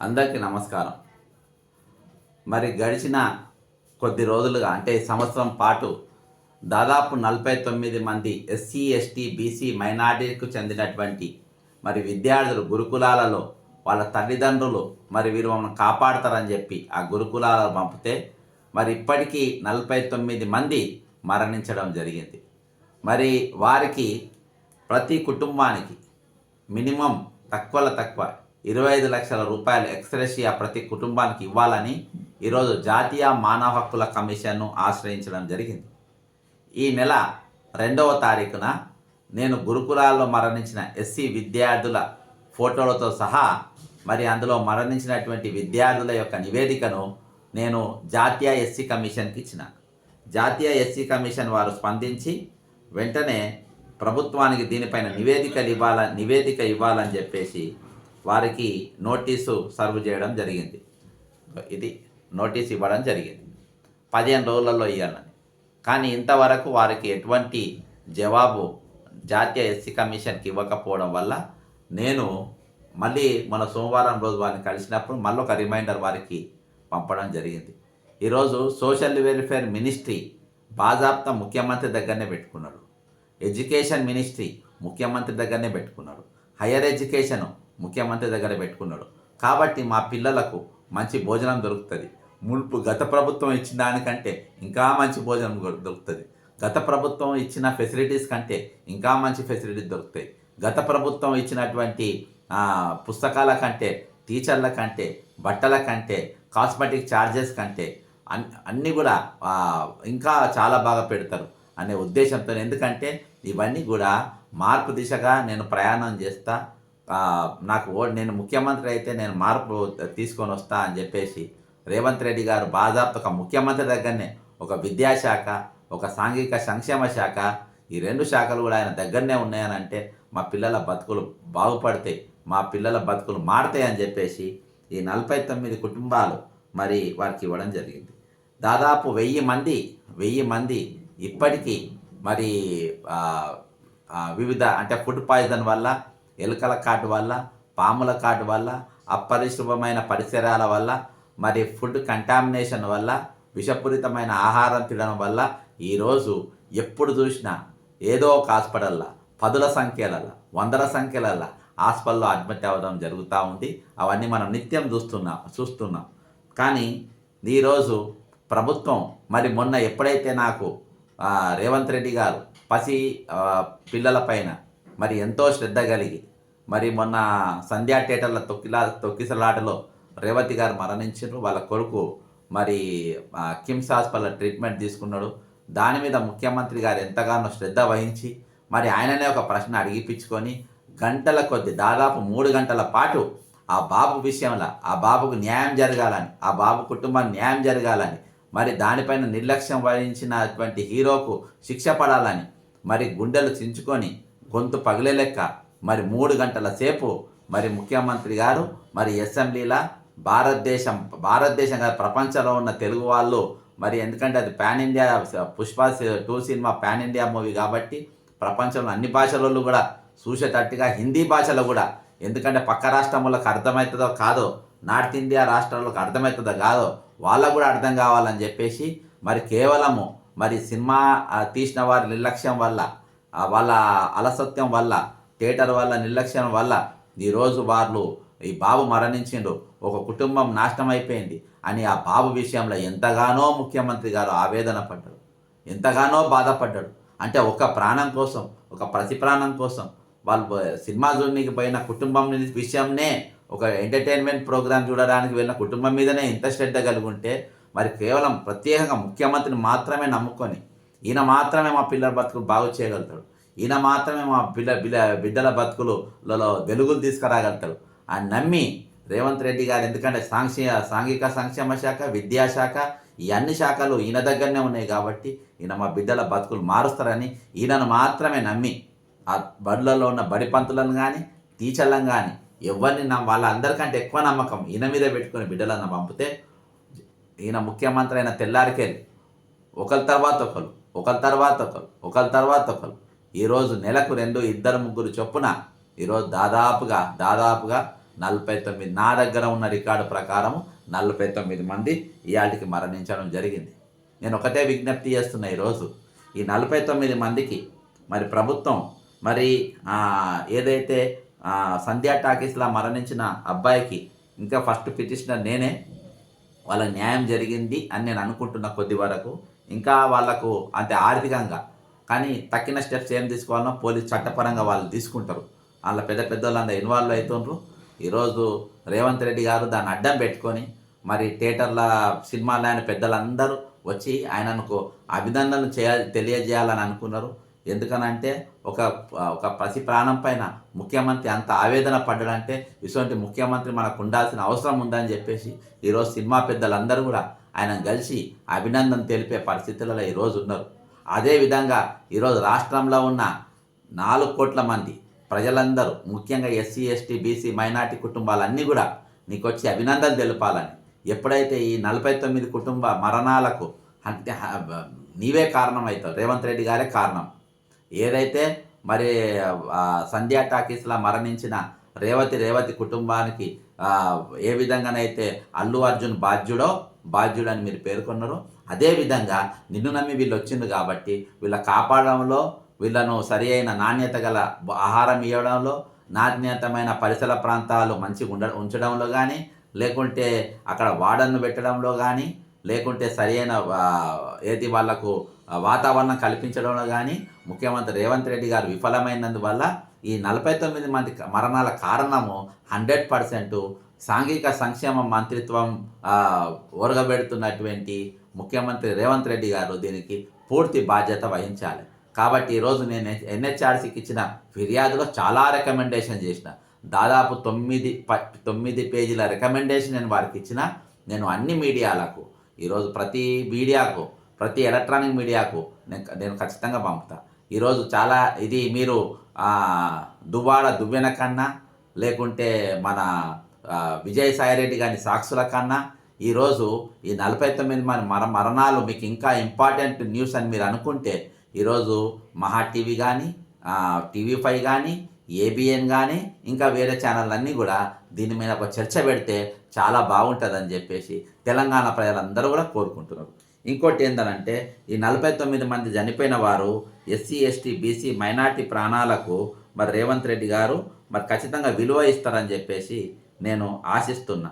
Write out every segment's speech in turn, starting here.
అందరికీ నమస్కారం. మరి గడిచిన కొద్ది రోజులుగా అంటే సంవత్సరం పాటు దాదాపు నలభై తొమ్మిది మంది ఎస్సీ ఎస్టీ బీసీ మైనార్టీకి చెందినటువంటి మరి విద్యార్థులు గురుకులాలలో వాళ్ళ తల్లిదండ్రులు మరి వీరు మమ్మల్ని కాపాడతారని చెప్పి ఆ గురుకులాలలో పంపితే మరి ఇప్పటికీ నలభై తొమ్మిది మంది మరణించడం జరిగింది. మరి వారికి ప్రతి కుటుంబానికి మినిమం తక్కువలో తక్కువ ఇరవై ఐదు లక్షల రూపాయలు ఎక్స్రెషియా ప్రతి కుటుంబానికి ఇవ్వాలని ఈరోజు జాతీయ మానవ హక్కుల కమిషన్ను ఆశ్రయించడం జరిగింది. ఈ నెల రెండవ తారీఖున నేను గురుకులాల్లో మరణించిన ఎస్సీ విద్యార్థుల ఫోటోలతో సహా మరి అందులో మరణించినటువంటి విద్యార్థుల యొక్క నివేదికను నేను జాతీయ ఎస్సీ కమిషన్కి ఇచ్చిన. జాతీయ ఎస్సీ కమిషన్ వారు స్పందించి వెంటనే ప్రభుత్వానికి దీనిపైన నివేదికలు ఇవ్వాల నివేదిక ఇవ్వాలని చెప్పేసి వారికి నోటీసు సర్వ్ చేయడం జరిగింది. ఇది నోటీస్ ఇవ్వడం జరిగింది. పదిహేను రోజులలో ఇవ్వాలని. కానీ ఇంతవరకు వారికి ఎటువంటి జవాబు జాతీయ ఎస్సీ కమిషన్కి ఇవ్వకపోవడం వల్ల నేను మళ్ళీ మన సోమవారం రోజు వారిని కలిసినప్పుడు మళ్ళీ ఒక రిమైండర్ వారికి పంపడం జరిగింది. ఈరోజు సోషల్ వెల్ఫేర్ మినిస్ట్రీ బాజాప్తా ముఖ్యమంత్రి దగ్గరనే పెట్టుకున్నాడు. ఎడ్యుకేషన్ మినిస్ట్రీ ముఖ్యమంత్రి దగ్గరనే పెట్టుకున్నాడు. హయ్యర్ ఎడ్యుకేషన్ ముఖ్యమంత్రి దగ్గర పెట్టుకున్నాడు. కాబట్టి మా పిల్లలకు మంచి భోజనం దొరుకుతుంది. మునుపు గత ప్రభుత్వం ఇచ్చిన దానికంటే ఇంకా మంచి భోజనం దొరుకుతుంది. గత ప్రభుత్వం ఇచ్చిన ఫెసిలిటీస్ కంటే ఇంకా మంచి ఫెసిలిటీస్ దొరుకుతాయి. గత ప్రభుత్వం ఇచ్చినటువంటి పుస్తకాల కంటే టీచర్ల కంటే బట్టల కంటే కాస్మెటిక్ ఛార్జెస్ కంటే అన్ అన్నీ కూడా ఇంకా చాలా బాగా పెడతారు అనే ఉద్దేశంతో ఎందుకంటే ఇవన్నీ కూడా మార్పు దిశగా నేను ప్రయాణం చేస్తా నాకు ఓ నేను ముఖ్యమంత్రి అయితే నేను మార్పు తీసుకొని వస్తా అని చెప్పేసి రేవంత్ రెడ్డి గారు బాజాప్త ఒక ముఖ్యమంత్రి దగ్గరనే ఒక విద్యాశాఖ ఒక సాంఘిక సంక్షేమ శాఖ ఈ రెండు శాఖలు కూడా ఆయన దగ్గరనే ఉన్నాయని అంటే మా పిల్లల బతుకులు బాగుపడతాయి మా పిల్లల బతుకులు మారుతాయి అని చెప్పేసి ఈ నలభై తొమ్మిది కుటుంబాలు మరి వారికి ఇవ్వడం జరిగింది. దాదాపు వెయ్యి మంది వెయ్యి మంది ఇప్పటికీ మరి వివిధ అంటే ఫుడ్ పాయిజన్ వల్ల ఎలుకల కాటు వల్ల పాముల కాటు వల్ల అపరిశుభ్రమైన పరిసరాల వల్ల మరి ఫుడ్ కంటామినేషన్ వల్ల విషపూరితమైన ఆహారం తినడం వల్ల ఈరోజు ఎప్పుడు చూసినా ఏదో ఒక హాస్పిటల్లో పదుల సంఖ్యలలో వందల సంఖ్యలలో హాస్పిటల్లో అడ్మిట్ అవ్వడం జరుగుతూ ఉంది. అవన్నీ మనం నిత్యం చూస్తున్నాం చూస్తున్నాం. కానీ ఈరోజు ప్రభుత్వం మరి మొన్న ఎప్పుడైతే నాకు రేవంత్ రెడ్డి గారు పసి పిల్లల పైన మరి ఎంతో శ్రద్ధ కలిగి మరి మొన్న సంధ్యా థియేటర్ల తొక్కిలా తొక్కిసలాటలో రేవతి గారు మరణించారు వాళ్ళ కొడుకు మరి కిమ్స్ హాస్పిటల్ ట్రీట్మెంట్ తీసుకున్నాడు. దాని మీద ముఖ్యమంత్రి గారు ఎంతగానో శ్రద్ధ వహించి మరి ఆయననే ఒక ప్రశ్న అడిగిపించుకొని గంటల కొద్ది దాదాపు మూడు గంటల పాటు ఆ బాబు విషయంలో ఆ బాబుకు న్యాయం జరగాలని ఆ బాబు కుటుంబానికి న్యాయం జరగాలని మరి దానిపైన నిర్లక్ష్యం వహించినటువంటి హీరోకు శిక్ష పడాలని మరి గుండెలు చించుకొని గొంతు పగిలే లెక్క. మరి మూడు గంటల సేపు మరి ముఖ్యమంత్రి గారు మరి అసెంబ్లీలో భారతదేశం భారతదేశం కాదు ప్రపంచంలో ఉన్న తెలుగు వాళ్ళు మరి ఎందుకంటే అది pan India Pushpa two cinema pan India movie కాబట్టి ప్రపంచంలో అన్ని భాషలలో కూడా చూసేటట్టుగా హిందీ భాషలో కూడా. ఎందుకంటే పక్క రాష్ట్రములకు అర్థమవుతుందో కాదో నార్త్ ఇండియా రాష్ట్రాలకు అర్థమవుతుందో కాదో వాళ్ళకు కూడా అర్థం కావాలని చెప్పేసి మరి కేవలము మరి సినిమా తీసిన వారి నిర్లక్ష్యం వల్ల వాళ్ళ అలసత్యం వల్ల థియేటర్ వల్ల నిర్లక్ష్యం వల్ల ఈరోజు వాళ్ళు ఈ బాబు మరణించిండు ఒక కుటుంబం నాశనం అయిపోయింది అని ఆ బాబు విషయంలో ఎంతగానో ముఖ్యమంత్రి గారు ఆవేదన పడ్డాడు ఎంతగానో బాధపడ్డాడు అంటే ఒక ప్రాణం కోసం ఒక ప్రతి ప్రాణం కోసం వాళ్ళు సినిమా జోన్కి పోయిన కుటుంబం విషయంనే ఒక ఎంటర్టైన్మెంట్ ప్రోగ్రామ్ చూడడానికి వెళ్ళిన కుటుంబం మీదనే ఇంత శ్రద్ధ కలిగి ఉంటే మరి కేవలం ప్రత్యేకంగా ముఖ్యమంత్రిని మాత్రమే నమ్ముకొని ఈయన మాత్రమే మా పిల్లల బతుకులు బాగు చేయగలుగుతాడు. ఈయన మాత్రమే మా పిల్ల బిల్ల బిడ్డల బతుకులలో వెలుగులు తీసుకురాగలుగుతాడు. అని నమ్మి రేవంత్ రెడ్డి గారు ఎందుకంటే సాంక్షి సాంఘిక సంక్షేమ శాఖ విద్యాశాఖ ఈ అన్ని శాఖలు ఈయన దగ్గరనే ఉన్నాయి కాబట్టి ఈయన మా బిడ్డల బతుకులు మారుస్తారని ఈయనను మాత్రమే నమ్మి ఆ బడులలో ఉన్న బడి పంతులను కానీ టీచర్లను కానీ ఎవరిని నమ్మ వాళ్ళందరికంటే ఎక్కువ నమ్మకం ఈయన మీద పెట్టుకుని బిడ్డలను పంపితే ఈయన ముఖ్యమంత్రి అయిన తెల్లారికెళ్ళి ఒకరి తర్వాత ఒకరు ఒకరి తర్వాత ఒకరు ఒకరి తర్వాత ఒకరు. ఈరోజు నెలకు రెండు ఇద్దరు ముగ్గురు చొప్పున ఈరోజు దాదాపుగా దాదాపుగా నలభై తొమ్మిది నా దగ్గర ఉన్న రికార్డు ప్రకారం నలభై తొమ్మిది మంది ఇవాటికి మరణించడం జరిగింది. నేను ఒకటే విజ్ఞప్తి చేస్తున్నా ఈరోజు ఈ నలభై తొమ్మిది మందికి మరి ప్రభుత్వం మరి ఏదైతే సంధ్యా టాకీస్లా మరణించిన అబ్బాయికి ఇంకా ఫస్ట్ పిటిషనర్ నేనే వాళ్ళ న్యాయం జరిగింది అని నేను అనుకుంటున్న కొద్ది వరకు. ఇంకా వాళ్ళకు అంటే ఆర్థికంగా. కానీ తక్కిన స్టెప్స్ ఏం తీసుకోవాలనో పోలీస్ చట్టపరంగా వాళ్ళు తీసుకుంటారు. వాళ్ళ పెద్ద పెద్ద వాళ్ళందరూ ఇన్వాల్వ్ అవుతుండ్రు ఈరోజు రేవంత్ రెడ్డి గారు దాన్ని అడ్డం పెట్టుకొని మరి థియేటర్ల సినిమాలు ఆయన పెద్దలందరూ వచ్చి ఆయనకు అభినందనలు చేయాలి తెలియజేయాలని అనుకున్నారు. ఎందుకనంటే ఒక ఒక పసి ప్రాణం పైన ముఖ్యమంత్రి అంత ఆవేదన పడ్డాడంటే ఇటువంటి ముఖ్యమంత్రి మనకు ఉండాల్సిన అవసరం ఉందని చెప్పేసి ఈరోజు సినిమా పెద్దలందరూ కూడా ఆయన కలిసి అభినందన తెలిపే పరిస్థితులలో ఈరోజు ఉన్నారు. అదేవిధంగా ఈరోజు రాష్ట్రంలో ఉన్న నాలుగు కోట్ల మంది ప్రజలందరూ ముఖ్యంగా ఎస్సీ ఎస్టీ బీసీ మైనార్టీ కుటుంబాలన్నీ కూడా నీకు వచ్చి అభినందనలు తెలపాలని. ఎప్పుడైతే ఈ నలభై తొమ్మిది కుటుంబ మరణాలకు అంటే నీవే కారణం అవుతావు రేవంత్ రెడ్డి గారే కారణం. ఏదైతే మరి సంధ్యా టాకీస్లా మరణించిన రేవతి రేవతి కుటుంబానికి ఏ విధంగానైతే అల్లు అర్జున్ బాధ్యుడో బాధ్యుడు అని మీరు పేర్కొన్నారు. అదేవిధంగా నిన్ను నమ్మి వీళ్ళు వచ్చింది కాబట్టి వీళ్ళ కాపాడడంలో వీళ్ళను సరి అయిన నాణ్యత గల ఆహారం ఇవ్వడంలో నాణ్యతమైన పరిసర ప్రాంతాలు మంచిగా ఉండ ఉంచడంలో కానీ లేకుంటే అక్కడ వాడన్ను పెట్టడంలో కానీ లేకుంటే సరి అయిన ఏది వాళ్ళకు వాతావరణం కల్పించడంలో కానీ ముఖ్యమంత్రి రేవంత్ రెడ్డి గారు విఫలమైనందువల్ల ఈ నలభై తొమ్మిది మంది మరణాల కారణము హండ్రెడ్ పర్సెంట్ సాంఘిక సంక్షేమ మంత్రిత్వం ఆ, ఒరగబెడుతున్నటువంటి ముఖ్యమంత్రి రేవంత్ రెడ్డి గారు దీనికి పూర్తి బాధ్యత వహించాలి. కాబట్టి ఈరోజు నేను ఎన్హెచ్ఆర్సీకి ఇచ్చిన ఫిర్యాదులో చాలా రికమెండేషన్ చేసిన. దాదాపు తొమ్మిది ప తొమ్మిది పేజీల రికమెండేషన్ నేను వారికి ఇచ్చిన. నేను అన్ని మీడియాలకు ఈరోజు ప్రతి మీడియాకు ప్రతి ఎలక్ట్రానిక్ మీడియాకు నేను నేను ఖచ్చితంగా పంపుతా. ఈరోజు చాలా ఇది మీరు దువ్వాడ దువ్వెన కన్నా లేకుంటే మన ఆ, విజయసాయిరెడ్డి గారి సాక్షుల కన్నా ఈరోజు ఈ నలభై తొమ్మిది మంది మర మరణాలు మీకు ఇంకా ఇంపార్టెంట్ న్యూస్ అని మీరు అనుకుంటే ఈరోజు మహా టీవీ కానీ టీవీ ఫైవ్ కానీ ఏబిఎన్ కానీ ఇంకా వేరే ఛానళ్ళన్నీ కూడా దీని మీద ఒక చర్చ పెడితే చాలా బాగుంటుందని చెప్పేసి తెలంగాణ ప్రజలందరూ కూడా కోరుకుంటున్నారు. ఇంకోటి ఏంటంటే ఈ నలభై తొమ్మిది మంది చనిపోయిన వారు ఎస్సీ ఎస్టీ బీసీ మైనార్టీ ప్రాణాలకు మరి రేవంత్ రెడ్డి గారు మరి ఖచ్చితంగా విలువ ఇస్తారని చెప్పేసి నేను ఆశిస్తున్నా.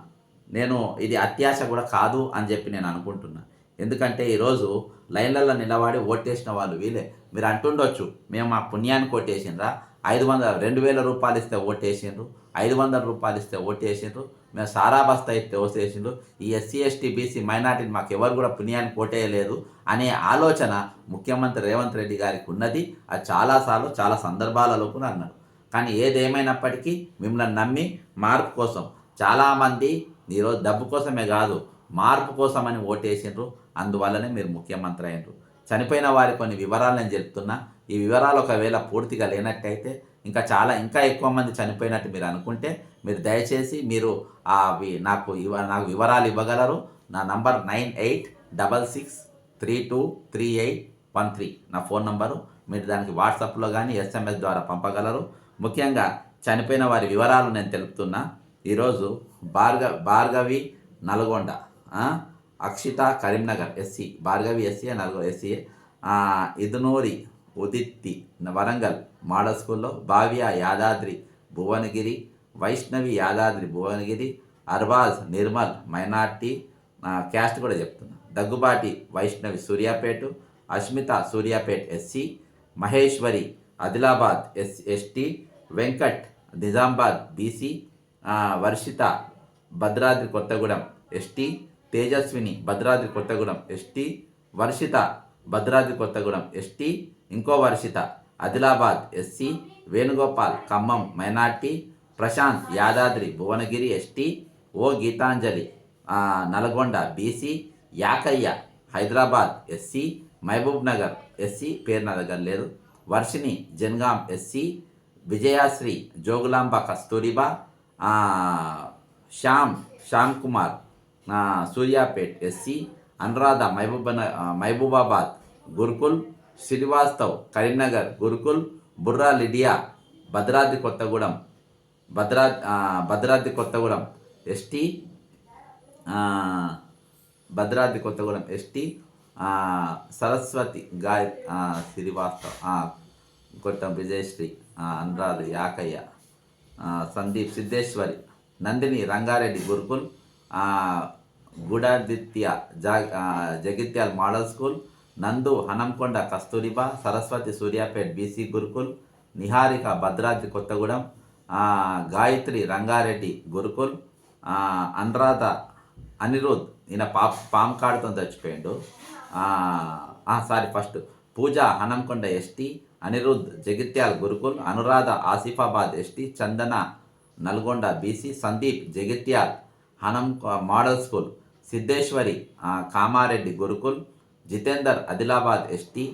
నేను ఇది అత్యాశ కూడా కాదు అని చెప్పి నేను అనుకుంటున్నా. ఎందుకంటే ఈరోజు లైన్లలో నిలబడి ఓటేసిన వాళ్ళు వీలే మీరు అంటుండొచ్చు మేము మా పుణ్యాన్ని కొట్టేసిండ్రా ఐదు వందల రెండు వేల రూపాయలు ఇస్తే ఓటేసిండ్రు. ఐదు వందల రూపాయలు ఇస్తే ఓటేసిండ్రు. మేము సారా బస్తా ఇస్తే ఓటేసిండ్రు ఈ ఎస్సీ ఎస్టీ బీసీ మైనార్టీని మాకు ఎవరు కూడా పుణ్యాన్ని ఓటేయలేదు అనే ఆలోచన ముఖ్యమంత్రి రేవంత్ రెడ్డి గారికి ఉన్నది. అది చాలాసార్లు చాలా సందర్భాలలో కూడా అన్నారు. కానీ ఏదేమైనప్పటికీ మిమ్మల్ని నమ్మి మార్పు కోసం చాలామంది ఈరోజు డబ్బు కోసమే కాదు మార్పు కోసమని ఓటేసిండ్రు. అందువల్లనే మీరు ముఖ్యమంత్రి అయినరు చనిపోయిన వారి కొన్ని వివరాలు నేను చెప్తున్నా. ఈ వివరాలు ఒకవేళ పూర్తిగా లేనట్టయితే ఇంకా చాలా ఇంకా ఎక్కువ మంది చనిపోయినట్టు మీరు అనుకుంటే మీరు దయచేసి మీరు అవి నాకు ఇవ నాకు వివరాలు ఇవ్వగలరు. నా number nine eight double six three two three eight one three. నా ఫోన్ నంబరు. మీరు దానికి వాట్సాప్లో కానీ ఎస్ఎంఎస్ ద్వారా పంపగలరు. ముఖ్యంగా చనిపోయిన వారి వివరాలు నేను తెలుపుతున్నా. ఈరోజు భార్గ Bhargavi Nalgonda Akshitha Karimnagar SC. Bhargavi SC Nalgonda SC Idunuri ఉదిత్తి Warangal model స్కూల్లో భావ్య యాదాద్రి భువనగిరి వైష్ణవి యాదాద్రి భువనగిరి అర్బాజ్ నిర్మల్ మైనార్టీ క్యాస్ట్ కూడా చెప్తున్నా. Daggubati Vaishnavi Suryapet Asmita Suryapet SC Maheshwari Adilabad S ST Venkat Nizamabad BC Varshitha Bhadradri Kothagudem ST Tejaswini Bhadradri Kothagudem ST Varshitha Bhadradri Kothagudem ST ఇంకో Varshitha Adilabad SC Venugopal Khammam minority Prashanth Yadadri Bhuvanagiri ST ఓ Geetanjali Nalgonda BC Yakaiah Hyderabad SC Mahbubnagar SC పేరు నా దగ్గర లేదు. Varshini Jangaon SC Vijayasri Jogulamba Kasturba Shyam Shyam Kumar Suryapet SC Anuradha Mahabub Mahabubabad gurukul Srivastav Karimnagar gurukul Burra Lydia Bhadradri Kothagudem Bhadra Bhadradri Kothagudem ST Bhadradri Kothagudem ST Saraswathi గాయ శ్రీవాస్తవ్ ఆ, విజయశ్రీ ఆ, అనురాధ యాకయ్య సందీప్ సిద్ధేశ్వరి నందిని రంగారెడ్డి గురుకుల్ గుడాదిత్య జా Jagtial Jagtial model school నందు Hanamkonda Kasturba Saraswati Suryapet BC Gurukul Niharika Bhadradri Kothagudem Gayatri Rangareddy Gurukul Anuradha Anirudh ఈయన పా పామ్ కార్డుతో చచ్చిపోయిండు. Sorry first Pooja Hanamkonda ST Anirudh Jagtial gurukul Anuradha Asifabad ST Chandana Nalgonda BC Sandeep Jagtial హనం model school Siddeshwari Kamareddy gurukul Jitender Adilabad ST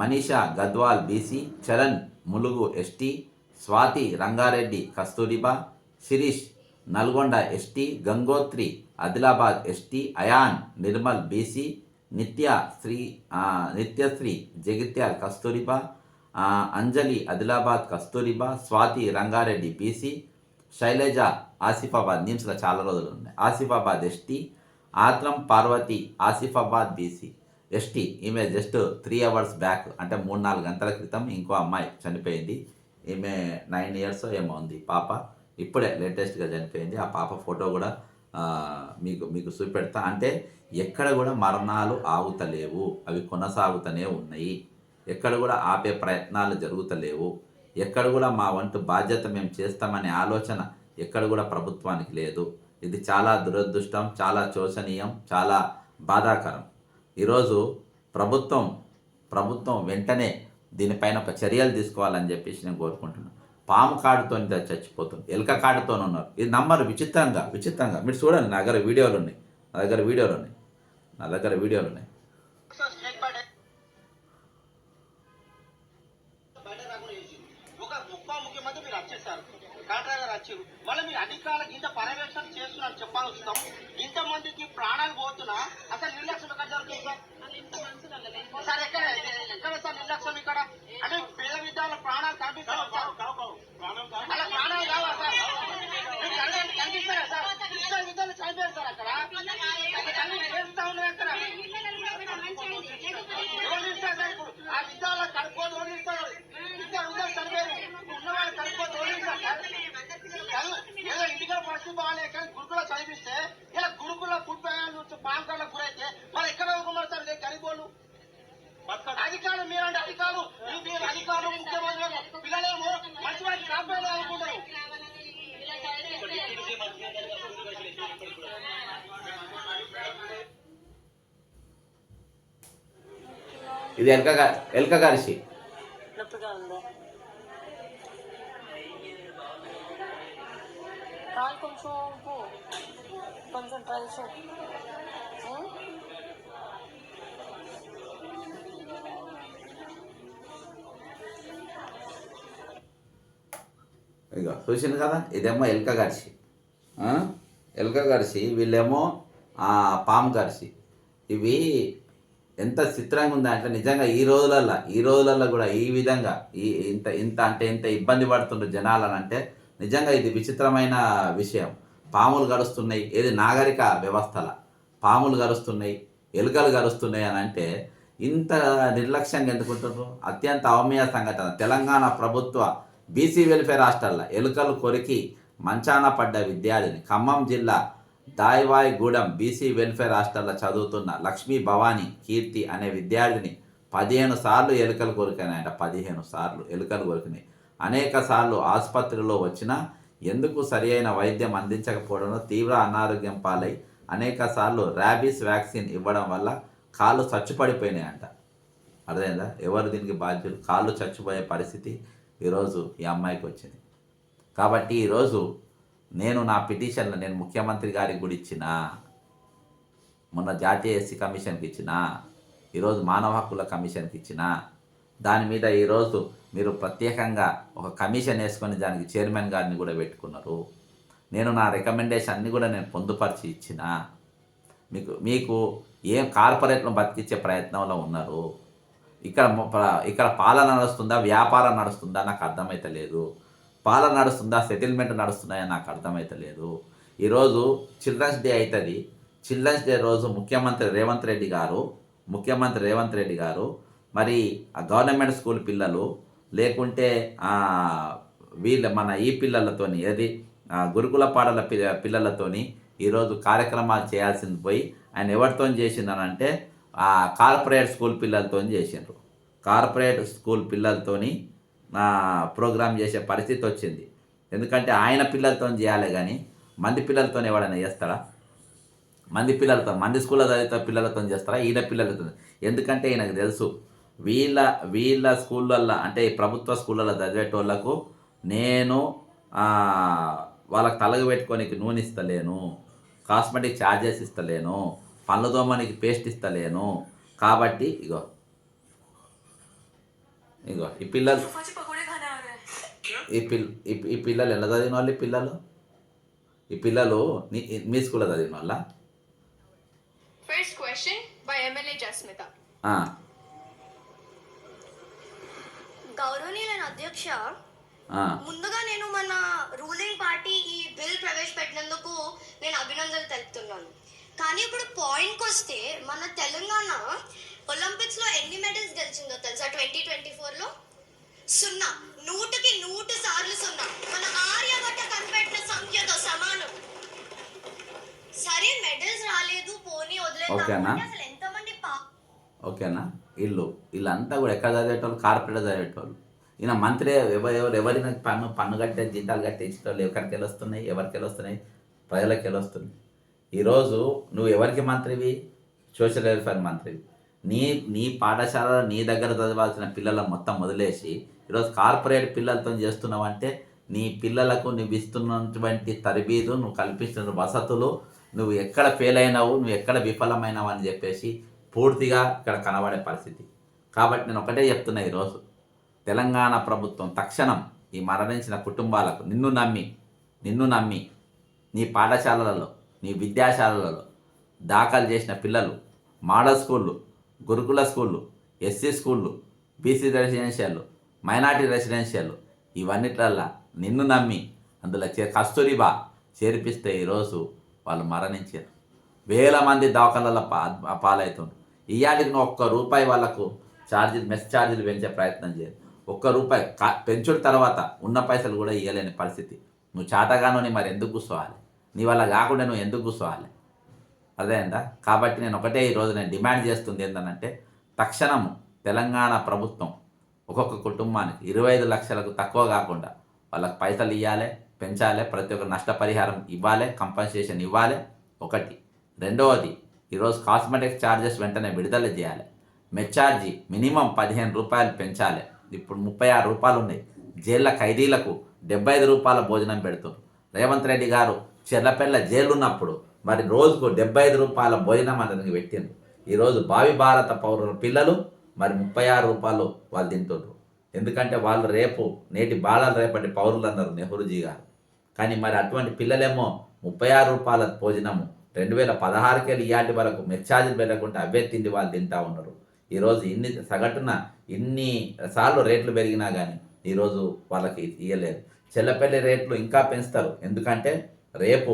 Manisha Gadwal BC Charan Mulugu ST Swathi Rangareddy Kasturba Shirish Nalgonda ST Gangotri Adilabad ST Ayan Nirmal BC Nitya Sri Nityasri Jagtial Kasturba Anjali Adilabad Kasturba Swathi Rangareddy BC Shailaja Asifabad నిమ్స్లో చాలా రోజులు ఉన్నాయి. Asifabad ST Atram Parvathi Asifabad BC. ST ఈమె just three hours back అంటే మూడు నాలుగు గంటల క్రితం ఇంకో అమ్మాయి చనిపోయింది. ఈమె నైన్ ఇయర్స్ ఏమో ఉంది పాప. ఇప్పుడే లేటెస్ట్గా చనిపోయింది. ఆ పాప ఫోటో కూడా మీకు మీకు చూపెడతా. అంటే ఎక్కడ కూడా మరణాలు ఆగుతలేవు. అవి కొనసాగుతూనే ఉన్నాయి. ఎక్కడ కూడా ఆపే ప్రయత్నాలు జరుగుతలేవు. ఎక్కడ కూడా మా వంతు బాధ్యత మేము చేస్తామనే ఆలోచన ఎక్కడ కూడా ప్రభుత్వానికి లేదు. ఇది చాలా దురదృష్టం చాలా శోచనీయం చాలా బాధాకరం. ఈరోజు ప్రభుత్వం ప్రభుత్వం వెంటనే దీనిపైన ఒక చర్యలు తీసుకోవాలని చెప్పేసి నేను కోరుకుంటున్నాను పాము కాడుతో చచ్చిపోతుంది. ఎలక కాడుతో ఉన్నారు. ఇది నంబర్ విచిత్రంగా విచిత్రంగా. మీరు చూడండి నా దగ్గర వీడియోలు ఉన్నాయి. నా దగ్గర వీడియోలు ఉన్నాయి. నా దగ్గర వీడియోలు ఉన్నాయి. వచ్చారు మళ్ళీ మీరు అధికారులకు ఇంత పర్యవేక్షణ చేస్తున్నారు చెప్పాలి వస్తాం ఇంతమందికి ప్రాణాలు పోతున్నా అసలు నిర్లక్ష్యం ఎక్కడ జరుగుతుంది సార్? సార్ ఎక్కడ ఎక్కడ సార్ నిర్లక్ష్యం ఇక్కడ అంటే పేద విద్యార్థుల ప్రాణాలు కనిపిస్తారా? అలా ప్రాణాలు కావా సార్ కనిపిస్తారా సార్ ఇద్దరు విద్యార్థులు చనిపోయారు సార్ అక్కడ అక్కడ కళ్ళు ఏడుస్తా ఉన్నాయి అక్కడ ఎవరు ఇస్తారు సార్ ఇప్పుడు? ఆ విద్యార్థుల కడుపుకోదు ఎవరు ఇస్తారు ఇద్దరు ఉద్యోగులు చనిపోయారు ఉన్నవాళ్ళు కడుపుకోదు ఎవరు ఇస్తారు సార్ చదువు ఏదో ఇంటికి పరిస్థితి బాగాలేదు కానీ గురుకుల చదివిస్తే ఇలా గురుకుల ఫుడ్ బ్యాంక్ పాన్ కార్డులకు గురైతే మరి ఎక్కడ చదువుకున్నారు సార్ లేదు గరీబోళ్ళు అధికారులు మీరంటే అధికారులు మీ- మీరు అధికారులు ముఖ్యమంత్రి పిల్లలేమో మంచి వారికి కాపాడే అనుకుంటారు ఇది ఎలక ఎలక ఉం? ఇక చూసింది కదా? ఇదేమో ఎలక గరిసి ఆ? ఎలక గరిసి వీళ్ళేమో ఆ, పాము గరిసి ఇవి ఎంత చిత్రంగా ఉందంటే నిజంగా ఈ రోజులల్లో ఈ రోజులల్లో కూడా ఈ విధంగా ఈ ఇంత ఇంత అంటే ఇంత ఇబ్బంది పడుతుండ్రు జనాలని అంటే నిజంగా ఇది విచిత్రమైన విషయం. పాములు గడుస్తున్నాయి ఏది నాగరిక వ్యవస్థల పాములు గరుస్తున్నాయి ఎలుకలు గరుస్తున్నాయి అని అంటే ఇంత నిర్లక్ష్యంగా ఎందుకుంటున్నారు అత్యంత అవమేయ సంఘటన. తెలంగాణ ప్రభుత్వ బీసీ వెల్ఫేర్ హాస్టల్లో ఎలుకలు కొరికి మంచాన పడ్డ విద్యార్థిని ఖమ్మం జిల్లా దాయివాయిగూడెం బీసీ వెల్ఫేర్ హాస్టల్లో చదువుతున్న లక్ష్మీ భవానీ కీర్తి అనే విద్యార్థిని పదిహేను సార్లు ఎలుకలు కొరికినాయంట పదిహేను సార్లు ఎలుకలు కొరికినాయి. అనేక సార్లు ఆసుపత్రిలో వచ్చినా ఎందుకు సరి అయిన వైద్యం అందించకపోవడంలో తీవ్ర అనారోగ్యం పాలై అనేక సార్లు ర్యాబీస్ వ్యాక్సిన్ ఇవ్వడం వల్ల కాళ్ళు చచ్చుపడిపోయినాయంట. అర్థమైందా? ఎవరు దీనికి బాధ్యులు? కాళ్ళు చచ్చిపోయే పరిస్థితి ఈరోజు ఈ అమ్మాయికి వచ్చింది. కాబట్టి ఈరోజు నేను నా పిటిషన్లో నేను ముఖ్యమంత్రి గారికి కూడా ఇచ్చిన మొన్న జాతీయ ఎస్సీ కమిషన్కి ఇచ్చిన ఈరోజు మానవ హక్కుల కమిషన్కి ఇచ్చిన దాని మీద ఈరోజు మీరు ప్రత్యేకంగా ఒక కమిషన్ వేసుకొని దానికి చైర్మన్ గారిని కూడా పెట్టుకున్నారు. నేను నా రికమెండేషన్ అన్ని కూడా నేను పొందుపరిచి ఇచ్చిన. మీకు మీకు ఏం కార్పొరేట్ను బతికించే ప్రయత్నంలో ఉన్నారు. ఇక్కడ ఇక్కడ పాలన నడుస్తుందా వ్యాపారం నడుస్తుందా నాకు అర్థమైతే లేదు పాలన నడుస్తుందా సెటిల్మెంట్ నడుస్తున్నాయా నాకు అర్థమైతలేదు ఈరోజు చిల్డ్రన్స్ డే అవుతుంది చిల్డ్రన్స్ డే రోజు ముఖ్యమంత్రి రేవంత్ రెడ్డి గారు ముఖ్యమంత్రి రేవంత్ రెడ్డి గారు మరి ఆ గవర్నమెంట్ స్కూల్ పిల్లలు లేకుంటే వీళ్ళ మన ఈ పిల్లలతోని ఏది గురుకుల పాడల పి- పిల్లలతోని ఈరోజు కార్యక్రమాలు చేయాల్సింది పోయి ఆయన ఎవరితో చేసిందనంటే కార్పొరేట్ స్కూల్ పిల్లలతో చేసిండ్రు. కార్పొరేట్ స్కూల్ పిల్లలతోని ప్రోగ్రామ్ చేసే పరిస్థితి వచ్చింది. ఎందుకంటే ఆయన పిల్లలతో చేయాలి కానీ మంది పిల్లలతో ఎవడైనా చేస్తాడా? మంది పిల్లలతో మంది స్కూల్లో చదివితే పిల్లలతో చేస్తారా? ఈయన పిల్లలతో. ఎందుకంటే ఈయనకు తెలుసు వీళ్ళ వీళ్ళ స్కూళ్ళల్లో అంటే ఈ ప్రభుత్వ స్కూళ్ళల్లో చదివేటోళ్ళకు నేను వాళ్ళకి తలగ పెట్టుకోనికి నూనె ఇస్తలేను కాస్మెటిక్ ఛార్జెస్ ఇస్తలేను పళ్ళు దోమనికి పేస్ట్ ఇస్తలేను. కాబట్టి ఇగో ఇగో ఈ పిల్లలు. ఈ పిల్ ఈ- ఈ పిల్లలు ఎలా చదివిన వాళ్ళు ఈ పిల్లలు? ఈ పిల్లలు నీ మీ స్కూల్లో చదివిన వాళ్ళ First question by MLA Jasmita. గౌరవనీయులైన అధ్యక్ష ముందుగా నేను మన రూలింగ్ పార్టీ ఈ బిల్ ప్రవేశపెట్టినందుకు నేను అభినందనలు తెలుపుతున్నాను. కానీ ఇప్పుడు పాయింట్కి వస్తే మన తెలంగాణ ఒలింపిక్స్లో ఎన్ని మెడల్స్ గెలిచిందో తెలుసా? ట్వంటీ ట్వంటీ ఫోర్లో? సున్నా. నూటికి నూటి సార్లు సున్నా. మన ఆర్యభట్ట కనిపెట్టిన సంఖ్యతో సమానం. సరే మెడల్స్ రాలేదు పోనీ వదిలేదు ఓకేనా? అసలు ఎంతమంది పా ఓకేనా వీళ్ళు వీళ్ళంతా కూడా ఎక్కడ చదివేటోళ్ళు? కార్పొరేట్ చదివేటోళ్ళు. ఈయన మంత్రి ఎవరు ఎవరు ఎవరిన పన్ను పన్ను కట్టే జీతాలు కట్టే ఇచ్చేటోళ్ళు ఎవరికి వెళ్ళి వస్తున్నాయి ఎవరికి వెళ్ళి వస్తున్నాయి ప్రజలకు వెళ్ళి వస్తున్నాయి ఈరోజు నువ్వు ఎవరికి మంత్రివి? Social welfare మంత్రివి. నీ నీ పాఠశాలలో నీ దగ్గర చదవాల్సిన పిల్లల మొత్తం వదిలేసి ఈరోజు కార్పొరేట్ పిల్లలతో చేస్తున్నావంటే నీ పిల్లలకు నువ్వు ఇస్తున్నటువంటి తరబీదు నువ్వు కల్పిస్తున్న వసతులు నువ్వు ఎక్కడ ఫెయిల్ అయినావు నువ్వు ఎక్కడ విఫలమైనావు అని చెప్పేసి పూర్తిగా ఇక్కడ కనబడే పరిస్థితి. కాబట్టి నేను ఒకటే చెప్తున్నా ఈరోజు. తెలంగాణ ప్రభుత్వం తక్షణం ఈ మరణించిన కుటుంబాలకు నిన్ను నమ్మి నిన్ను నమ్మి నీ పాఠశాలలలో నీ విద్యాశాలలలో దాఖలు చేసిన పిల్లలు మోడల్ స్కూళ్ళు గురుకుల స్కూళ్ళు ఎస్సీ స్కూళ్ళు బీసీ రెసిడెన్షియల్ మైనార్టీ రెసిడెన్షియల్ ఇవన్నిట్లల్లా నిన్ను నమ్మి అందులో చే కస్తూరిబా చేర్పిస్తే ఈరోజు వాళ్ళు మరణించారు. వేల మంది దవాఖానాల పా పాలవుతుండ్రు. ఇవాళకి నువ్వు ఒక్క రూపాయి వాళ్ళకు ఛార్జీలు మెస్ ఛార్జీలు పెంచే ప్రయత్నం చేయరు ఒక్క రూపాయి కా పెంచుడు తర్వాత ఉన్న పైసలు కూడా ఇవ్వలేని పరిస్థితి. నువ్వు చాతగాను మరి ఎందుకు కూర్చోవాలి నీ వల్ల కాకుండా నువ్వు ఎందుకు కూర్చోవాలి అదేందా కాబట్టి నేను ఒకటే ఈరోజు నేను డిమాండ్ చేస్తుంది ఏంటంటే తక్షణం తెలంగాణ ప్రభుత్వం ఒక్కొక్క కుటుంబానికి ఇరవై ఐదు లక్షలకు తక్కువ కాకుండా వాళ్ళకి పైసలు ఇవ్వాలి పెంచాలి ప్రతి ఒక్క నష్టపరిహారం ఇవ్వాలి కంపన్సేషన్ ఇవ్వాలి. ఒకటి. రెండవది ఈరోజు కాస్మెటిక్ ఛార్జెస్ వెంటనే విడుదల చేయాలి. మెచ్చార్జీ మినిమం పదిహేను రూపాయలు పెంచాలి. ఇప్పుడు ముప్పై ఆరు రూపాయలు ఉన్నాయి. జైళ్ళ ఖైదీలకు డెబ్బై ఐదు రూపాయల భోజనం పెడుతుంది రేవంత్ రెడ్డి గారు చెర్లపెల్ల జైలు ఉన్నప్పుడు మరి రోజుకు డెబ్బై ఐదు రూపాయల భోజనం అతనికి పెట్టిండ్రు. ఈరోజు భావి భారత పౌరుల పిల్లలు మరి ముప్పై ఆరు రూపాయలు వాళ్ళు తింటుండ్రు. ఎందుకంటే వాళ్ళు రేపు నేటి బాలలు రేపటి పౌరులు అన్నారు నెహ్రూజీ గారు. కానీ మరి అటువంటి పిల్లలేమో ముప్పై ఆరు రూపాయల భోజనము రెండు వేల పదహారుకెళ్ళి ఇయాటి వరకు మెచ్చార్జీలు పెట్టకుండా అవే తిండి వాళ్ళు తింటా ఉన్నారు. ఈరోజు ఇన్ని సగటున ఇన్ని సార్లు రేట్లు పెరిగినా కానీ ఈరోజు వాళ్ళకి ఇయ్యలేదు. చెల్లపల్లి రేట్లు ఇంకా పెంచుతారు. ఎందుకంటే రేపు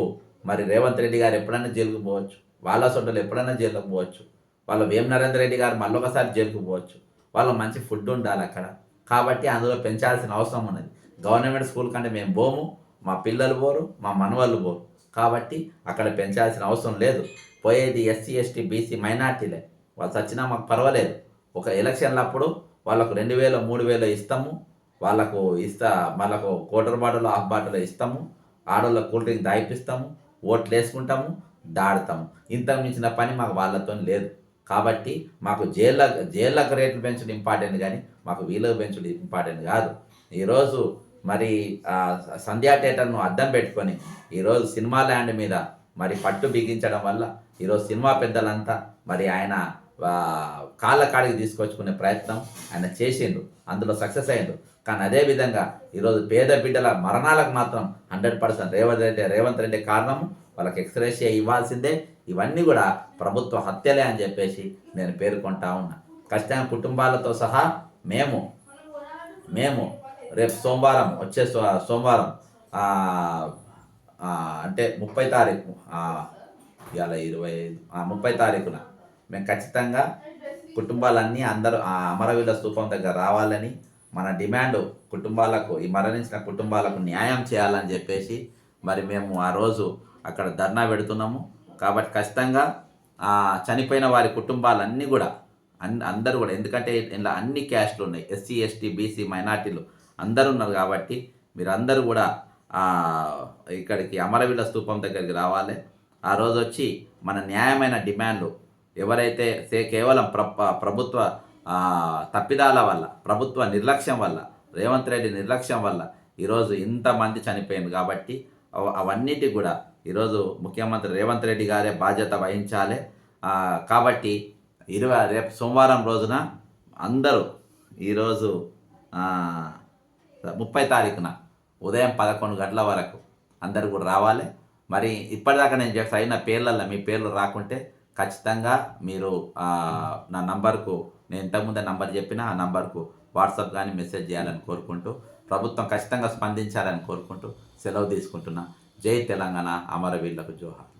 మరి రేవంత్ రెడ్డి గారు ఎప్పుడైనా జైలుకు పోవచ్చు? వాళ్ళ సొంటలు ఎప్పుడైనా జైలుకు పోవచ్చు? వాళ్ళ వేం నరేంద్ర రెడ్డి గారు మళ్ళొకసారి జైలుకు పోవచ్చు? వాళ్ళ మంచి ఫుడ్ ఉండాలి అక్కడ. కాబట్టి అందులో పెంచాల్సిన అవసరం ఉన్నది. గవర్నమెంట్ స్కూల్ కంటే మేము పోము. మా పిల్లలు పోరు మా మనవాళ్ళు పోరు. కాబట్టి అక్కడ పెంచాల్సిన అవసరం లేదు. పోయేది ఎస్సీ ఎస్టీ బీసీ మైనార్టీలే. వాళ్ళు చచ్చినా మాకు పర్వాలేదు. ఒక ఎలక్షన్ల అప్పుడు వాళ్ళకు రెండు వేలు మూడు వేలు ఇస్తాము. వాళ్ళకు ఇస్తా వాళ్ళకు కోటర్ బాటలో హాఫ్ బాటలో ఇస్తాము. ఆడోళ్ళ కూల్ డ్రింక్ దాయిపిస్తాము. ఓట్లు వేసుకుంటాము దాడతాము. ఇంతకు మించిన పని మాకు వాళ్ళతో లేదు. కాబట్టి మాకు జైళ్ళ జైళ్ళకు రేట్లు పెంచడం ఇంపార్టెంట్ కానీ మాకు వీళ్ళకు పెంచడం ఇంపార్టెంట్ కాదు. ఈరోజు మరి సంధ్యా థియేటర్ను అద్దం పెట్టుకొని ఈరోజు సినిమా ల్యాండ్ మీద మరి పట్టు బిగించడం వల్ల ఈరోజు సినిమా పెద్దలంతా మరి ఆయన కాళ్ళ కాడికి తీసుకొచ్చుకునే ప్రయత్నం ఆయన చేసిండు. అందులో సక్సెస్ అయ్యిండు. కానీ అదే విధంగా ఈరోజు పేద బిడ్డల మరణాలకు మాత్రం హండ్రెడ్ పర్సెంట్ రేవంత్ రెడ్డి రేవంత్ రెడ్డి కారణము. వాళ్ళకి ఎక్స్రేషియా ఇవ్వాల్సిందే. ఇవన్నీ కూడా ప్రభుత్వ హత్యలే అని చెప్పేసి నేను పేర్కొంటా ఉన్నా. ఖచ్చితంగా కుటుంబాలతో సహా మేము మేము రేపు సోమవారం వచ్చే సో- సోమవారం అంటే ముప్పై తారీఖు ఇవాళ ఇరవై ఐదు ఆ, ముప్పై తారీఖున మేము ఖచ్చితంగా కుటుంబాలన్నీ అందరూ ఆ స్థూపం దగ్గర రావాలని మన డిమాండ్ కుటుంబాలకు ఈ మరణించిన కుటుంబాలకు న్యాయం చేయాలని చెప్పేసి మరి మేము ఆ రోజు అక్కడ ధర్నా పెడుతున్నాము. కాబట్టి ఖచ్చితంగా చనిపోయిన వారి కుటుంబాలన్నీ కూడా అన్ అందరూ కూడా ఎందుకంటే ఇలా అన్ని క్యాస్ట్లు ఉన్నాయి. ఎస్సీ ఎస్టీ బీసీ మైనార్టీలు అందరూ ఉన్నారు కాబట్టి మీరందరూ కూడా ఇక్కడికి అమరవీల స్థూపం దగ్గరికి రావాలి. ఆ రోజు వచ్చి మన న్యాయమైన డిమాండ్లు ఎవరైతే సే- కేవలం ప్ర ప్రభుత్వ తప్పిదాల వల్ల ప్రభుత్వ నిర్లక్ష్యం వల్ల రేవంత్ రెడ్డి నిర్లక్ష్యం వల్ల ఈరోజు ఇంతమంది చనిపోయింది కాబట్టి అవన్నిటి అవన్నిటికి కూడా ఈరోజు ముఖ్యమంత్రి రేవంత్ రెడ్డి గారే బాధ్యత వహించాలి. కాబట్టి ఇరవై రేపు సోమవారం రోజున అందరూ ఈరోజు ముప్పై తారీఖున ఉదయం పదకొండు గంటల వరకు అందరు కూడా రావాలి. మరి ఇప్పటిదాకా నేను చెప్పి అయిన పేర్లల్లో మీ పేర్లు రాకుంటే ఖచ్చితంగా మీరు నా నంబర్కు నేను ఇంతకుముందే నంబర్ చెప్పిన ఆ నంబర్కు వాట్సాప్ కానీ మెసేజ్ చేయాలని కోరుకుంటూ ప్రభుత్వం ఖచ్చితంగా స్పందించాలని కోరుకుంటూ సెలవు తీసుకుంటున్నా. జై తెలంగాణ అమరవీరులకు జోహార్.